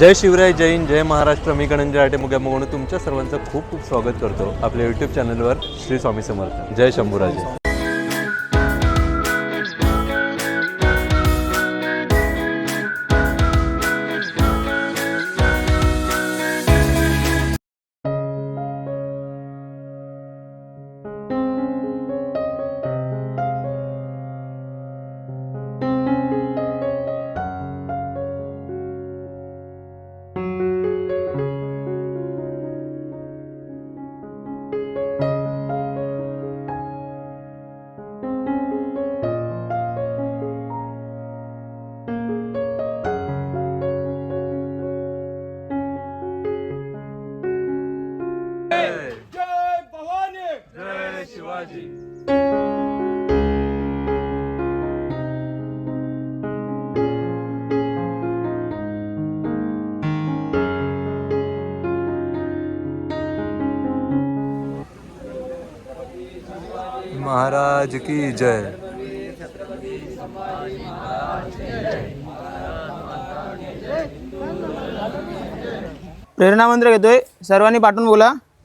जय शिवराय जय हिंद जय महाराष्ट्र. मी गणंजय आटे मुग्या तुमच्या सर्वांचं खूप खूप स्वागत करतो आपल्या यूट्यूब चॅनलवर श्री स्वामी समर्थ. जय शंभूराजे. शिवाजी महाराज की जय। प्रेरणा मंत्र घेतोय. सर्वांनी पाठवून बोला.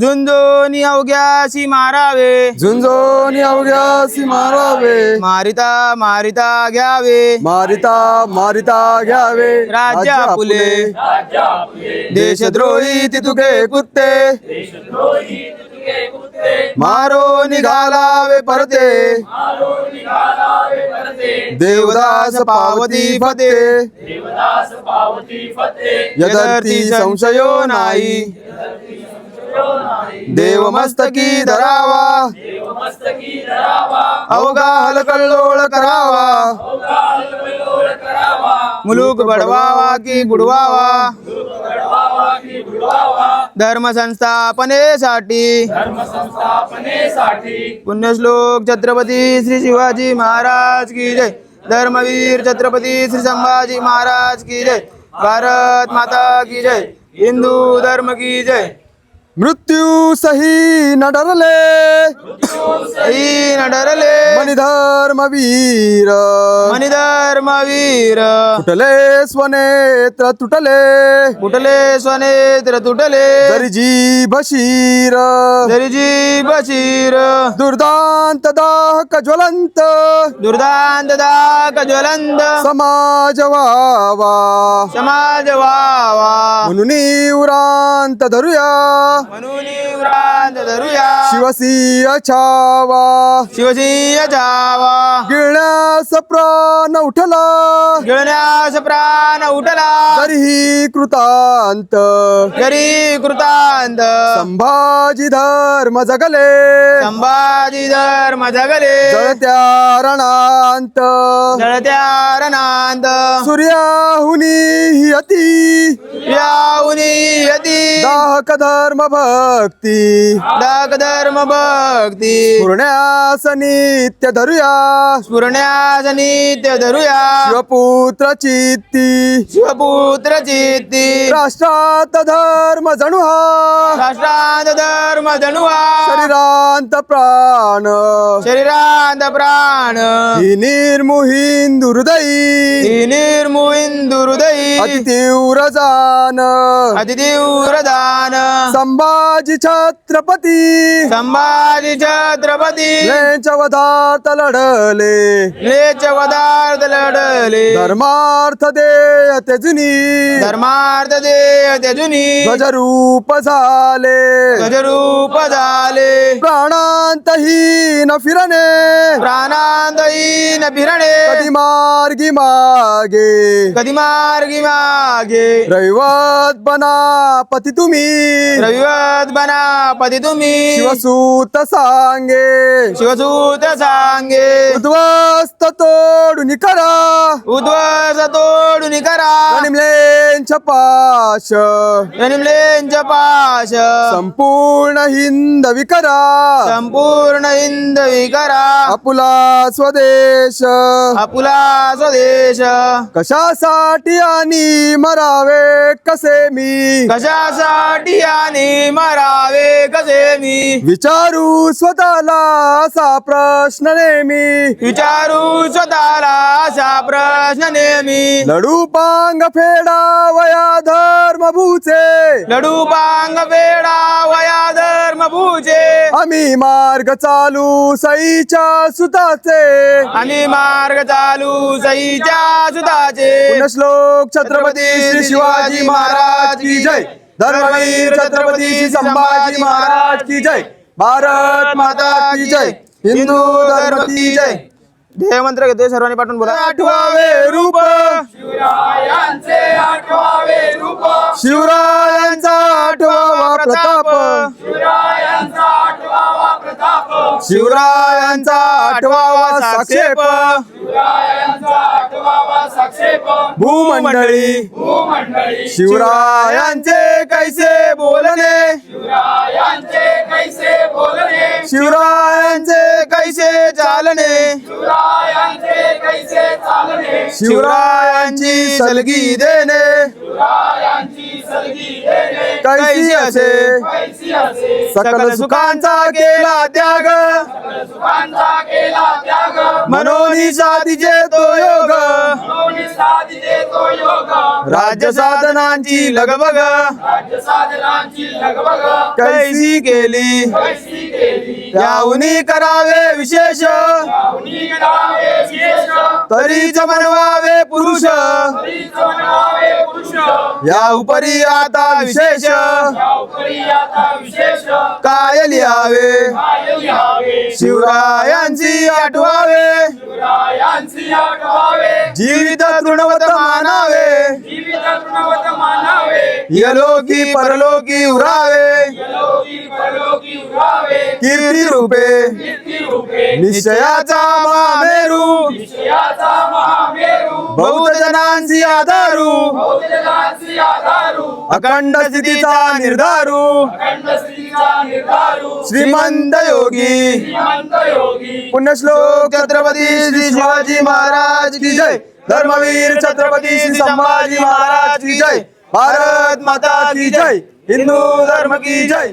झुंजोनी अवघ्याशी मारावे. झुंजोनी अवघ्यासी मारावे. मारिता मारिता घ्यावे. मारिता मारिता घ्यावे. राजा फुले. देशद्रोही तितुके कुत्ते. मारो निघालावे परते. देवदास पावती फते. यदर्थी संशयो नाही. देव मस्तकी धरावा. अवघा हलकल्लोळ करावा. मुलूक बडवावा की बुडवावा. धर्म संस्थापनेसाठी पुण्यश्लोक छत्रपती श्री शिवाजी महाराज की जय. धर्मवीर छत्रपती श्री संभाजी महाराज की जय. भारत माता की जय. हिंदू धर्म की जय. मृत्यू सही न डरले. ही न डरले. मणिधर्म वीर मणिधर्म वीर तुटले स्वनेत्र तुटले. कुठले स्वनेत्र तुटले. तरी जीभ शीर. दरिजी बशीर दुर्दांत दाहक ज्वलंत. दुर्दांत दाक ज्वलंत. समाज व्हावा समाज वावा. म्हणून उरांत धरूया. म्हणून व्रांत धरूया. शिवसिंह छावा. शिवसिंह जावा गिळण्यास प्राण उठला. गिळण्यास प्राण उठला. तरीही कृतांत. गरी कृतांत. संभाजी धर्म जगले. संभाजी धर्म जगले. जळत्या रणांत. जळत्या रणांत. सूर्याहुनी ही अति. याऊनी यती दाहक धर्म भक्ती. दाक धर्म भक्ती. पूर्ण्यास नित्य धरूया. स्फुरण्यास नित्य धरूया. शिवपुत्र चित्ती. शिवपुत्र चित्ती. राष्ट्रात धर्म जणू हा राष्ट्रांत धर्म जणुवा शरीरांत प्राण. शरीरांत प्राण. ही निर्मुहीन दुर्दयी ही निर्मुहिंदु हृदयी. अति तीव्र जान. अतितीव्र दान संभाजी छत्रपती. संभाजी छत्रपती. लेंच वधार्थ लढले. लढले धर्मार्थ देय तेजुनी धर्मार्थ दे त्यजुनी. ध्वजरूप झाले. गजरूप झाले. प्राणांतहीन फिरणे. प्राणांतहीन फिरणे. कधी मार्गी मागे. कधी मार्गी मागे. रैवत बना पती तुम्ही. रविवत बना पती तुम्ही. शिवसूत सांगे. शिवसूत सांगे. उद्ध्वस्त तोडून करा. उद्वस तोडून करा. यनिमलेंच पाश यनिमलेंच पाश संपूर्ण हिंद विकरा. संपूर्ण हिंद विकरा. आपुला स्वदेश. आपुला स्वदेश. कशासाठी आणि मरावे कसे मी? कशासाठी आणि मरावे कसे मी? विचारू स्वतःला असा प्रश्न नेहमी. विचारू स्वतःला असा प्रश्न नेहमी. लढू पांग फेडा वया धर्म भूचे लडू बांग बेडा वया धर्म भूजे आम्ही मार्ग चालू सईच्या सुताचे. आणि मार्ग चालू सईच्या सुताचे. पुण्यश्लोक छत्रपती श्री शिवाजी महाराज की जय. धर्मवीर छत्रपती संभाजी महाराज की जय. भारत माता की जय. हिंदू धर्म की जय. ध्येय मंत्र घेतोय सर्वांनी पाठवून बोला. आठवावे रूप. शिवरायांचा शिवरायांचा आठवावा साक्षेप. भूमंडळी. शिवरायांचे कैसे बोलणे? शिवरायांचे कैसे चालणे? शिवरायांची सलगी देणे. कैसी असे सकल सुखांचा केला त्याग. मनोनी साधीचे तो योग. राज्य साधनांची लगबग. कैसी केली? त्याहुनी करावे विशेष. तरीच बनवावे पुरुष. या उपरी आता विशेष. काय लिहावे शिवरायांची आठवावे. जीवित तृणवत मानावे. यलोकी परलोकी उरावे. कीर्ती रूपे. निश्चयाचा महामेरू. बौद्ध जनांची आधारू. अखंड स्थितीचा निर्धारू. श्रीमंत योगी. पुण्यश्लोक छत्रपती श्री शिवाजी महाराज की जय. धर्मवीर छत्रपती श्री संभाजी महाराज की जय. भारत माता की जय. हिंदू धर्म की जय.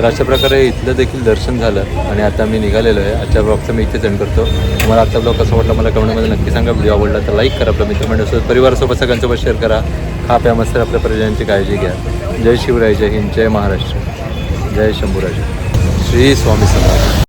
तर अशा प्रकारे इथलं देखील दर्शन झालं आणि आता मी निघालेलो आहे. आजच्या ब्लॉगचं मी इथेच एंड करतो. तुम्हाला आजचा ब्लॉग कसा वाटला मला कमेंटमध्ये नक्की सांगा. व्हिडिओ आवडला तर लाईक करा आपल्या मित्रमंडळासोबत परिवारासोबत सगळ्यांसोबत शेअर करा. हा प्या मस्त आपल्या परिजनांची काळजी घ्या. जय शिवराय जय हिंद जय महाराष्ट्र. जय शंभूराज. श्री स्वामी समर्थ.